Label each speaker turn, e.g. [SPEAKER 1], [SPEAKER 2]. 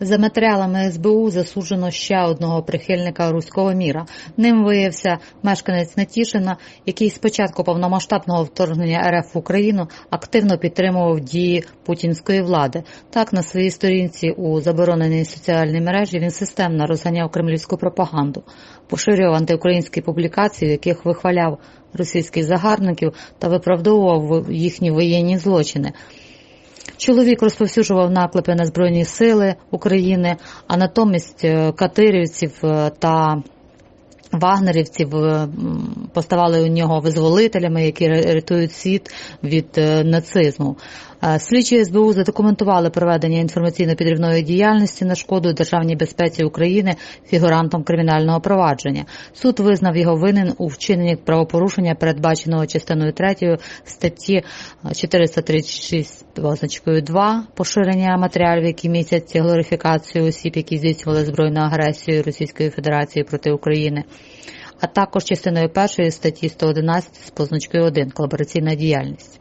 [SPEAKER 1] За матеріалами СБУ засуджено ще одного прихильника руського міра. Ним виявився мешканець Нетішина, який з початку повномасштабного вторгнення РФ в Україну активно підтримував дії путінської влади. Так на своїй сторінці у забороненій соціальній мережі він системно розганяв кремлівську пропаганду, поширював антиукраїнські публікації, в яких вихваляв російських загарбників та виправдовував їхні воєнні злочини. Чоловік розповсюджував наклепи на Збройні Сили України, а натомість е, катирівців е, та вагнерівців е, поставали у нього визволителями, які рятують світ від е, нацизму. Е, Слідчі СБУ задокументували проведення інформаційно-підривної діяльності на шкоду державній безпеці України фігурантом кримінального провадження. Суд визнав його винен у вчиненні правопорушення, передбаченого частиною 3 статті е, 436 позначкою 2 поширення матеріалів, які містять глорифікацію осіб, які здійснювали збройну агресію Російської Федерації проти України. А також частиною першої статті 111 з позначкою 1 колабораційна діяльність.